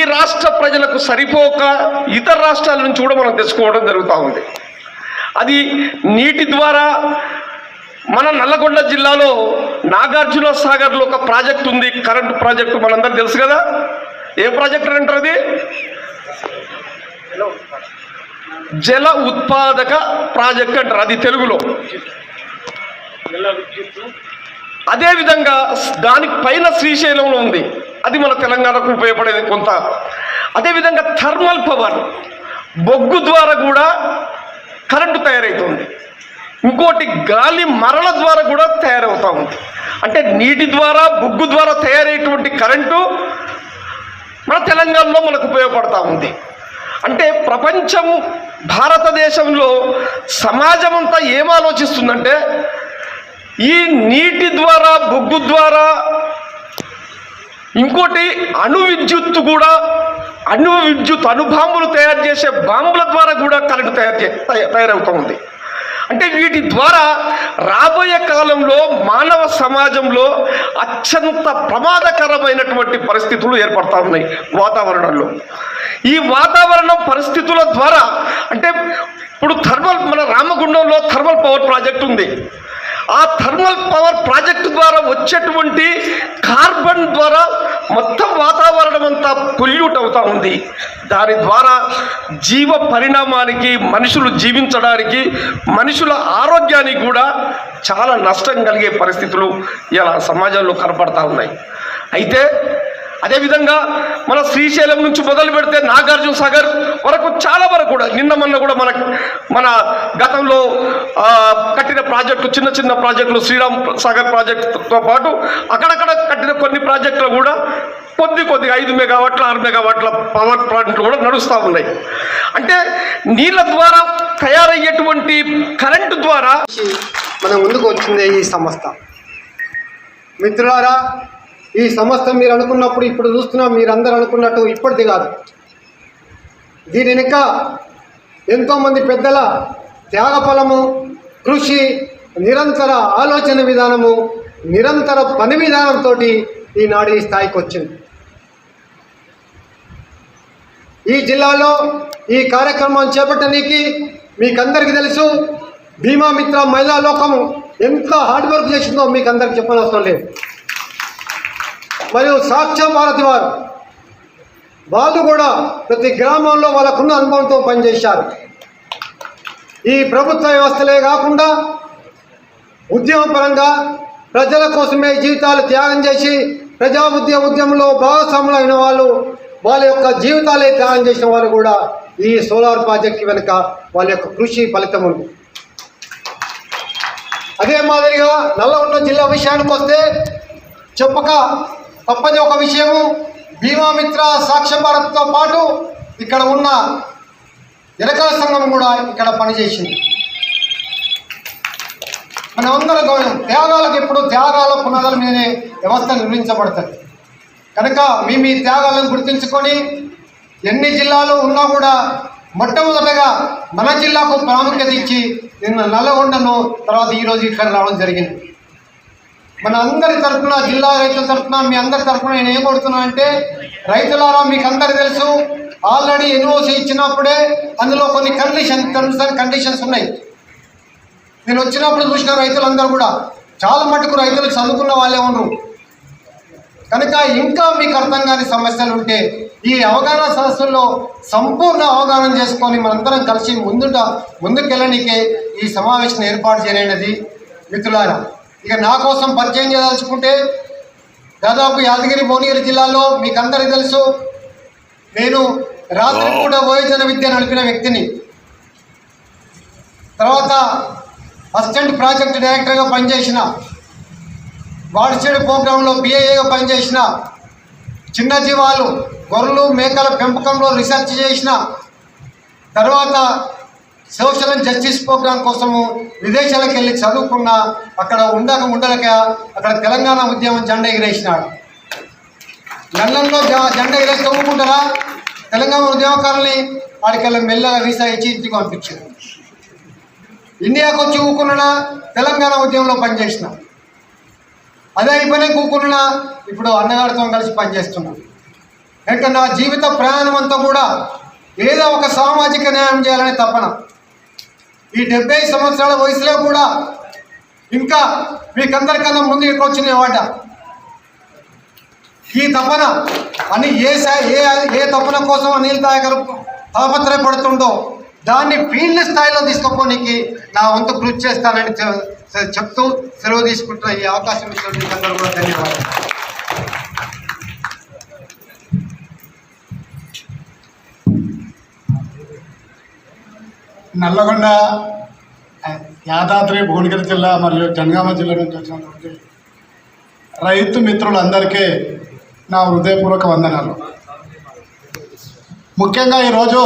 ఈ రాష్ట్ర ప్రజలకు సరిపోక ఇతర రాష్ట్రాల నుంచి కూడా మనం తెచ్చుకోవడం జరుగుతూ ఉంది. అది నీటి ద్వారా మన నల్లగొండ జిల్లాలో నాగార్జున సాగర్లో ఒక ప్రాజెక్ట్ ఉంది కరెంటు ప్రాజెక్టు మనందరూ తెలుసు కదా? ఏ ప్రాజెక్ట్ అంటారు అది? జల ఉత్పాదక ప్రాజెక్ట్ అంటారు అది తెలుగులో. అదేవిధంగా దానికి పైన శ్రీశైలంలో ఉంది. అది మన తెలంగాణకు ఉపయోగపడేది కొంత. అదేవిధంగా థర్మల్ పవర్ బొగ్గు ద్వారా కూడా కరెంటు తయారవుతుంది ఇంకోటి గాలి మరల ద్వారా కూడా తయారవుతూ ఉంది. అంటే నీటి ద్వారా బొగ్గు ద్వారా తయారయ్యేటువంటి కరెంటు మన తెలంగాణలో మనకు ఉపయోగపడతా ఉంది. అంటే ప్రపంచం భారతదేశంలో సమాజం అంతా ఏం ఆలోచిస్తుందంటే ఈ నీటి ద్వారా బొగ్గు ద్వారా ఇంకోటి అణు విద్యుత్తు కూడా అణు విద్యుత్ అణుబాంబులు తయారు చేసే బాంబుల ద్వారా కూడా కరెంటు తయారు చే తయారవుతూ ఉంది. అంటే వీటి ద్వారా రాబోయే కాలంలో మానవ సమాజంలో అత్యంత ప్రమాదకరమైనటువంటి పరిస్థితులు ఏర్పడతా ఉన్నాయి వాతావరణంలో. ఈ వాతావరణం పరిస్థితుల ద్వారా అంటే ఇప్పుడు థర్మల్ మన రామగుండంలో థర్మల్ పవర్ ప్రాజెక్ట్ ఉంది. ఆ థర్మల్ పవర్ ప్రాజెక్ట్ ద్వారా వచ్చేటువంటి కార్బన్ ద్వారా మొత్తం వాతావరణం అంతా పొల్యూట్ అవుతూ ఉంది. దాని ద్వారా జీవ పరిణామానికి మనుషులు జీవించడానికి మనుషుల ఆరోగ్యానికి కూడా చాలా నష్టం కలిగే పరిస్థితులు ఇలా సమాజంలో కనపడతా ఉన్నాయి. అయితే అదేవిధంగా మన శ్రీశైలం నుంచి మొదలు పెడితే నాగార్జున సాగర్ వరకు చాలా వరకు కూడా నిన్న మొన్న కూడా మన మన గతంలో కట్టిన ప్రాజెక్టు చిన్న చిన్న ప్రాజెక్టులు శ్రీరామ్ సాగర్ ప్రాజెక్టుతో పాటు అక్కడక్కడ కట్టిన కొన్ని ప్రాజెక్టులు కూడా కొద్ది కొద్దిగా ఐదు మెగావాట్ల ఆరు మెగావాట్ల పవర్ ప్లాంట్లు కూడా నడుస్తూ ఉన్నాయి. అంటే నీళ్ళ ద్వారా తయారయ్యేటువంటి కరెంటు ద్వారా మనం ముందుకు వచ్చింది ఈ సంస్థ. మిత్రులారా ఈ సంస్థ మీరు అనుకున్నప్పుడు ఇప్పుడు చూస్తున్నా మీరందరూ అనుకున్నట్టు ఇప్పటిది కాదు. దీని వెనుక ఎంతోమంది పెద్దల త్యాగఫలము కృషి నిరంతర ఆలోచన విధానము నిరంతర పని విధానంతో ఈనాడు ఈ స్థాయికి వచ్చింది. ఈ జిల్లాలో ఈ కార్యక్రమం చేపట్టడానికి మీకందరికీ తెలుసు భీమామిత్ర మహిళా లోకము ఎంత హార్డ్ వర్క్ చేసిందో మీకు అందరికి చెప్పనవసరం లేదు. మరియు సాక్ష్య భారతి వారు. వాళ్ళు కూడా ప్రతి గ్రామంలో వాళ్ళకున్న అనుభవంతో పనిచేశారు. ఈ ప్రభుత్వ వ్యవస్థలే కాకుండా ఉద్యమపరంగా ప్రజల కోసమే జీవితాలు త్యాగం చేసి ప్రజా ఉద్యమ ఉద్యమంలో భాగస్వాములైన వాళ్ళు వాళ్ళ యొక్క జీవితాలే త్యాగం చేసిన వాళ్ళు కూడా ఈ సోలార్ ప్రాజెక్ట్ వెనుక వాళ్ళ యొక్క కృషి ఫలితం ఉంది. అదే మాదిరిగా నల్లగొండ జిల్లా విషయానికి వస్తే చెప్పక తప్పది ఒక విషయము భీమామిత్ర సాక్ష్య భారత్తో పాటు ఇక్కడ ఉన్న ఎరకల సంఘం కూడా ఇక్కడ పనిచేసింది. మనమందరం గౌరవం త్యాగాలకు ఎప్పుడు త్యాగాల పునాదుల మీదనే వ్యవస్థ నిర్మించబడుతుంది. కనుక మీ మీ త్యాగాలను గుర్తించుకొని ఎన్ని జిల్లాలు ఉన్నా కూడా మొట్టమొదటగా మన జిల్లాకు ప్రాముఖ్యత ఇచ్చి నిన్న నల్లగొండను తర్వాత ఈరోజు ఇక్కడ రావడం జరిగింది. మన అందరి తరఫున జిల్లా రైతుల తరఫున మీ అందరి తరఫున నేను ఏం కొడుతున్నా అంటే రైతులారా మీకు అందరు తెలుసు ఆల్రెడీ ఎన్ఓసి ఇచ్చినప్పుడే అందులో కొన్ని కండిషన్ టర్మ్స్ అండ్ కండిషన్స్ ఉన్నాయి. నేను వచ్చినప్పుడు చూసిన రైతులందరూ కూడా చాలా మటుకు రైతులు చదువుకున్న వాళ్ళే ఉండరు కనుక ఇంకా మీకు అర్థం కాని సమస్యలు ఉంటే ఈ అవగాహన సదస్సుల్లో సంపూర్ణ అవగాహన చేసుకొని మనందరం కలిసి ముందుట ముందుకెళ్ళనికే ఈ సమావేశం ఏర్పాటు చేయలేనిది మిత్రులారా. ఇక నా కోసం పరిచయం చేయదలుచుకుంటే దాదాపు యాదగిరి భువనగిరి జిల్లాలో మీకు అందరికీ తెలుసు నేను రాత్రి పూట వయోజన విద్య నడిపిన వ్యక్తిని. తర్వాత అసిస్టెంట్ ప్రాజెక్ట్ డైరెక్టర్గా పనిచేసిన వాడిచేడు ప్రోగ్రాంలో బిఏఏగా పనిచేసిన చిన్న జీవాలు గొర్రెలు మేకల పెంపకంలో రీసెర్చ్ చేసిన తర్వాత సోషల్ అండ్ జస్టిస్ ప్రోగ్రాం కోసము విదేశాలకు వెళ్ళి చదువుకున్న అక్కడ ఉండక ఉండలేక అక్కడ తెలంగాణ ఉద్యమం జెండా ఎగిరేసినాడు. లండన్లో జ- జెండా ఎగిరేసి చదువుకుంటారా తెలంగాణ ఉద్యమకారుల్ని వాడికి మెల్లగా వీసా ఇచ్చి ఇంటికి పంపించారు. ఇండియాకు వచ్చి ఊకున్నా తెలంగాణ ఉద్యమంలో పనిచేసిన. అదే అయిపోయినా కూకున్నా ఇప్పుడు అన్నగారితో కలిసి పనిచేస్తున్నాం. ఎందుకంటే నా జీవిత ప్రయాణం అంతా కూడా ఏదో ఒక సామాజిక న్యాయం చేయాలనే తపన. ఈ డెబ్బై సంవత్సరాల వయసులో కూడా ఇంకా మీకందరికన్నా ముందు ఇక్కడ వచ్చిన వాట ఈ తపన అని ఏ ఏ ఏ తపన కోసం అనిల్ దాయకర్ తాపత్రయపడుతుండో దాన్ని ఫీల్డ్ స్థాయిలో తీసుకుపోనికి నా వంతు కృషి చేస్తానని చెప్తూ సెలవు తీసుకుంటున్న ఈ అవకాశం ఇచ్చిన అందరూ కూడా ధన్యవాదాలు. నల్లగొండ యాదాద్రి భువనగిరి జిల్లా మరియు జనగామ జిల్లా నుంచి వచ్చినటువంటి రైతు మిత్రులందరికీ నా హృదయపూర్వక వందనాలు. ముఖ్యంగా ఈరోజు